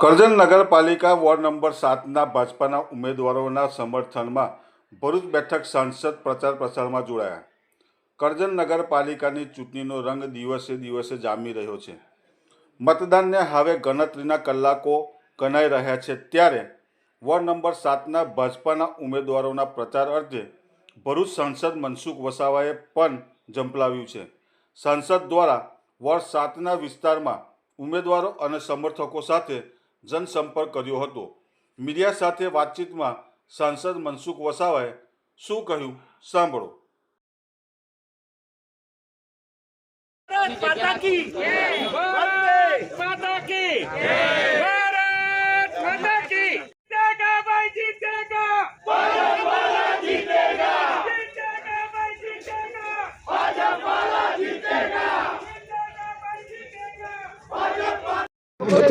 કરજણ નગરપાલિકા ward number સાતના ભાજપાના ઉમેદવારોના સમર્થનમાં ભરૂચ બેઠક સાંસદ પ્રચાર પ્રસારમાં જોડાયા. કરજણ નગરપાલિકાની ચૂંટણીનો રંગ દિવસે દિવસે જામી રહ્યો છે. મતદાનને હવે ગણતરીના કલાકો ગણાઈ રહ્યા છે ત્યારે વોર્ડ નંબર સાતના ભાજપાના ઉમેદવારોના પ્રચાર અર્થે ભરૂચ સાંસદ મનસુખ વસાવાએ પણ ઝંપલાવ્યું છે. સાંસદ દ્વારા વોર્ડ સાતના વિસ્તારમાં ઉમેદવારો અને સમર્થકો સાથે જનસંપર્ક કર્યો હતો. મીડિયા સાથે વાતચીતમાં સાંસદ મનસુખ વસાવાએ શું કહ્યું? સાંભળો. માતા કી માતા કી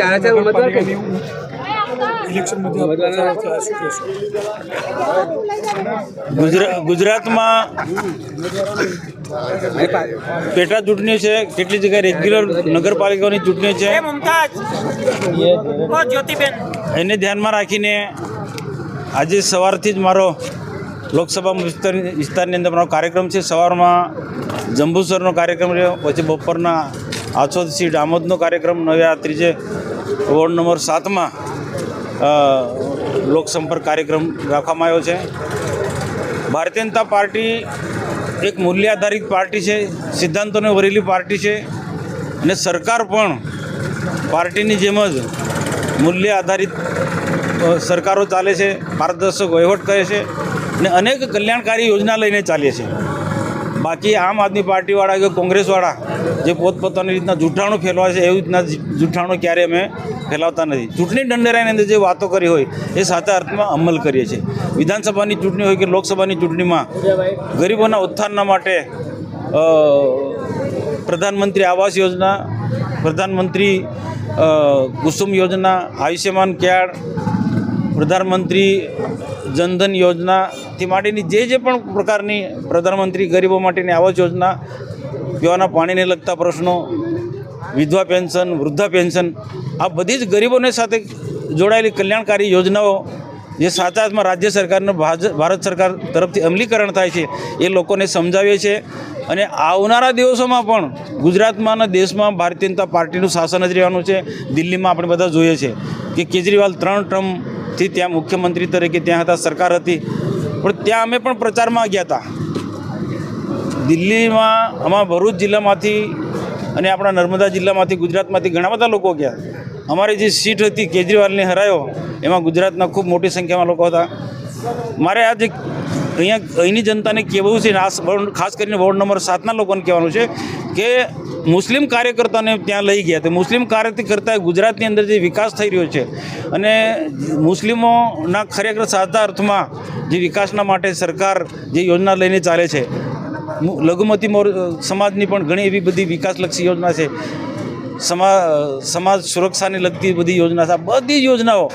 ચાર હજાર ઉમેદવાર ગુજરાતમાં પેટા ચૂંટણી છે કેટલી જગ્યાએ રેગ્યુલર નગરપાલિકાઓની ચૂંટણી છે? એને ધ્યાનમાં રાખીને આજે સવારથી જ મારો લોકસભા વિસ્તારની અંદર મારો કાર્યક્રમ છે. સવારમાં જંબુસરનો કાર્યક્રમ રહ્યો પછી બપોરના આછોદ સીટ આમોદનો કાર્યક્રમ નવ્યા ત્રીજે વોર્ડ નંબર સાતમાં લોકસંપર્ક કાર્યક્રમ રાખવામાં આવ્યો છે. ભારતીય જનતા પાર્ટી એક મૂલ્ય આધારિત પાર્ટી છે, સિદ્ધાંતોને વરેલી પાર્ટી છે અને સરકાર પણ પાર્ટીની જેમ જ મૂલ્ય આધારિત સરકારો ચાલે છે, પારદર્શક વહીવટ કરે છે અને અનેક કલ્યાણકારી યોજના લઈને ચાલે છે. બાકી આમ આદમી પાર્ટીવાળા કે કોંગ્રેસવાળા જે પોતપોતાની રીતના જૂઠાણું ફેલાવે છે, એવી રીતના જૂઠાણું ક્યારેય અમે ફેલાવતા નથી. ચૂંટણી દંડેરાની અંદર જે વાતો કરી હોય, એ સાચા અર્થમાં અમલ કરીએ છીએ. વિધાનસભાની ચૂંટણી હોય કે લોકસભાની ચૂંટણીમાં ગરીબોના ઉત્થાનના માટે પ્રધાનમંત્રી આવાસ યોજના, પ્રધાનમંત્રી કુસુમ યોજના, આયુષ્યમાન કાર્ડ, પ્રધાનમંત્રી જનધન યોજનાથી માટેની જે જે પણ પ્રકારની પ્રધાનમંત્રી ગરીબો માટેની આવાસ યોજના, પીવાના પાણીને લગતા પ્રશ્નો, વિધવા પેન્શન, વૃદ્ધા પેન્શન, આ બધી જ ગરીબોને સાથે જોડાયેલી કલ્યાણકારી યોજનાઓ જે સાચા અર્થમાં રાજ્ય સરકારનું ભારત સરકાર તરફથી અમલીકરણ થાય છે, એ લોકોને સમજાવીએ છીએ. અને આવનારા દિવસોમાં પણ ગુજરાતમાં અને દેશમાં ભારતીય જનતા પાર્ટીનું શાસન જ રહેવાનું છે. દિલ્હીમાં આપણે બધા જોઈએ છે કે કેજરીવાલ ત્રણ ટર્મથી ત્યાં મુખ્યમંત્રી તરીકે ત્યાં હતા, સરકાર હતી. પણ ત્યાં અમે પણ પ્રચારમાં ગયા હતા. દિલ્હીમાં અમારા ભરૂચ જિલ્લામાંથી અને આપણા નર્મદા જિલ્લામાંથી ગુજરાતમાંથી ઘણા બધા લોકો ગયા. અમારી જે સીટ હતી કેજરીવાલને હરાયો, એમાં ગુજરાતના ખૂબ મોટી સંખ્યામાં લોકો હતા. મારે આજે અહીંયા અહીંની જનતાને કહેવું છે ખાસ કરીને વોર્ડ નંબર સાતના લોકોને કહેવાનું છે કે મુસ્લિમ કાર્યકર્તાને ત્યાં લઈ ગયા. તો મુસ્લિમ કાર્યકર્તા ગુજરાતની અંદર જે વિકાસ થઈ રહ્યો છે અને મુસ્લિમોના ખરેખર સાચા અર્થમાં જે વિકાસના માટે સરકાર જે યોજના લઈને ચાલે છે. લઘુમતી મોર સમાજની પણ ઘણી એવી બધી વિકાસલક્ષી યોજના છે. સમા સમાજ સુરક્ષાને લગતી બધી યોજના છે. બધી યોજનાઓ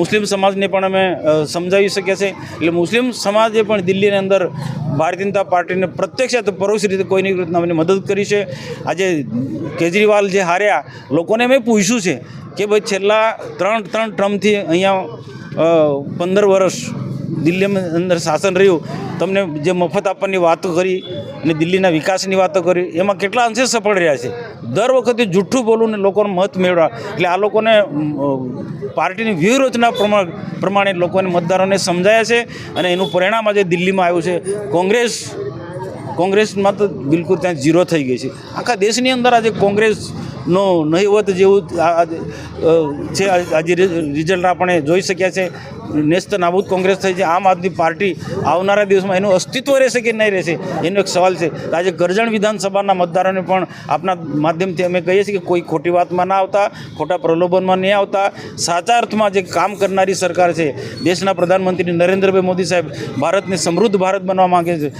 મુસ્લિમ સમાજને પણ અમે સમજાવી શકીએ છે એટલે મુસ્લિમ સમાજે પણ દિલ્હીની અંદર ભારતીય જનતા પાર્ટીને પ્રત્યક્ષ અથવા પરોક્ષ રીતે કોઈની રીતના અમને મદદ કરી છે. આજે કેજરીવાલ જે હાર્યા, લોકોને મેં પૂછ્યું છે કે ભાઈ છેલ્લા ત્રણ ત્રણ ટ્રમ્પથી અહીંયા પંદર વર્ષ દિલ્હીમાં અંદર શાસન રહ્યું, તમને જે મફત આપવાની વાતો કરી અને દિલ્હીના વિકાસની વાતો કરી, એમાં કેટલા અંશે સફળ રહ્યા છે? દર વખતે જૂઠું બોલવું ને લોકોનો મત મેળવા એટલે આ લોકોને પાર્ટીની વ્યૂહરચના પ્રમાણે લોકોને મતદારોને સમજાયા છે અને એનું પરિણામ આજે દિલ્હીમાં આવ્યું છે. કોંગ્રેસ, કોંગ્રેસમાં તો બિલકુલ ત્યાં ઝીરો થઈ ગઈ છે. આખા દેશની અંદર આજે કોંગ્રેસનો નહિવત જેવું છે આજે રિઝલ્ટ આપણે જોઈ શક્યા છે. નેસ્ત નાબૂદ કોંગ્રેસ થઈ છે. આમ આદમી પાર્ટી આવનારા દિવસમાં એનું અસ્તિત્વ રહેશે કે નહીં રહેશે? એનો એક સવાલ છે. આજે ગરજણ વિધાનસભાના મતદારોને પણ આપના માધ્યમથી અમે કહીએ છીએ કે કોઈ ખોટી વાતમાં ના આવતા, ખોટા પ્રલોભનમાં નહીં આવતા. સાચા અર્થમાં જે કામ કરનારી સરકાર છે, દેશના પ્રધાનમંત્રી નરેન્દ્રભાઈ મોદી સાહેબ ભારતને સમૃદ્ધ ભારત બનવા માગે છે.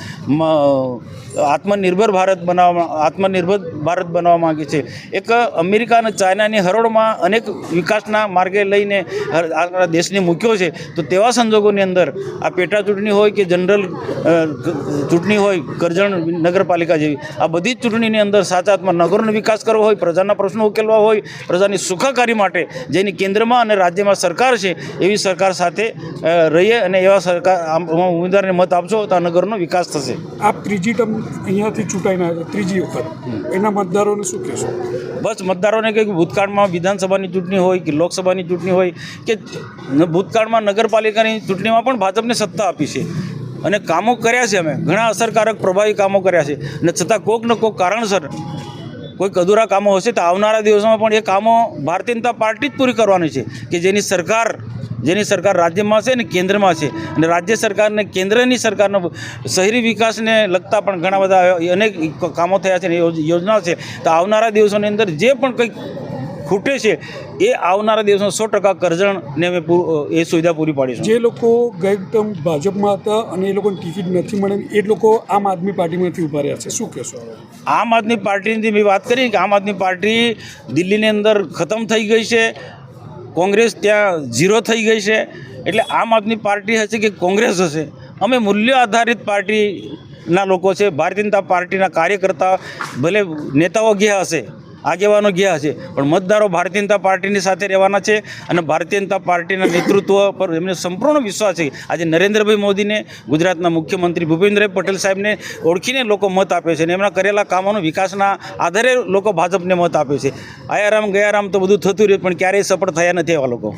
આત્મનિર્ભર ભારત બનાવવા આત્મનિર્ભર ભારત બનાવવા માગે છે. એક અમેરિકા અને ચાઇનાની હરોળમાં અનેક વિકાસના માર્ગે લઈને આપણા દેશને મૂક્યો છે. તો તેવા સંજોગોની અંદર આ પેટા ચૂંટણી હોય કે જનરલ ચૂંટણી હોય, કરજણ નગરપાલિકા જેવી, આ બધી જ ચૂંટણીની અંદર સાચા હાથમાં નગરોનો વિકાસ કરવો હોય, પ્રજાના પ્રશ્નો ઉકેલવા હોય, પ્રજાની સુખાકારી માટે જેની કેન્દ્રમાં અને રાજ્યમાં સરકાર છે, એવી સરકાર સાથે રહીએ અને એવા સરકાર ઉમેદવારને મત આપશો તો આ નગરનો વિકાસ થશે. આપ ત્રીજી ટર્મ અહીંયાથી ચૂંટાઈને આવ્યા ત્રીજી વખત. એના મતદારોને શું કહેશો? બસ મતદારોને કહે કે ભૂતકાળમાં વિધાનસભાની ચૂંટણી હોય કે લોકસભાની ચૂંટણી હોય કે ભૂતકાળમાં નગરપાલિકાની ચૂંટણીમાં પણ ભાજપને સત્તા આપી છે. અને કામો કર્યા છે અમે. ઘણા અસરકારક પ્રભાવી કામો કર્યા છે. અને છતાં કોક ને કોક કારણસર કોઈક અધૂરા કામો હશે તો આવનારા દિવસોમાં પણ એ કામો ભારતીય જનતા પાર્ટી જ પૂરી કરવાની છે કે જેની સરકાર જેની સરકાર રાજ્યમાં છે ને કેન્દ્રમાં છે. અને રાજ્ય સરકારને કેન્દ્રની સરકારનો શહેરી વિકાસને લગતા પણ ઘણા બધા અનેક કામો થયા છે યોજનાઓ છે. તો આવનારા દિવસોની અંદર જે પણ કંઈક ખૂટે છે એ આવનારા દિવસમાં સો ટકા કરજણને અમે એ સુવિધા પૂરી પાડીશું. જે લોકો ગઈ ટર્મ ભાજપમાં હતા અને એ લોકોને ટિકિટ નથી મળે એ લોકો આમ આદમી પાર્ટીમાંથી ઊભા રહ્યા છે. શું કહેશો આમ આદમી પાર્ટીની મેં વાત કરી કે આમ આદમી પાર્ટી દિલ્હીની અંદર ખતમ થઈ ગઈ છે કોંગ્રેસ ત્યાં ઝીરો થઈ ગઈ છે એટલે આમ આદમી પાર્ટી હશે કે કોંગ્રેસ હશે? અમે મૂલ્ય આધારિત પાર્ટીના લોકો છે ભારતીય જનતા પાર્ટીના કાર્યકર્તા ભલે નેતાઓ ગયા હશે આગેવાનો ગયા હશે પણ મતદારો ભારતીય જનતા પાર્ટીની સાથે રહેવાના છે અને ભારતીય જનતા પાર્ટીના નેતૃત્વ પર એમને સંપૂર્ણ વિશ્વાસ છે. આજે નરેન્દ્રભાઈ મોદીને ગુજરાતના મુખ્યમંત્રી ભૂપેન્દ્રભાઈ પટેલ સાહેબને ઓળખીને લોકો મત આપે છે અને એમના કરેલા કામોનો વિકાસના આધારે લોકો ભાજપને મત આપે છે. આયારામ ગયારામ તો બધું થતું રહ્યું, પણ ક્યારેય સફળ થયા નથી એવા લોકો.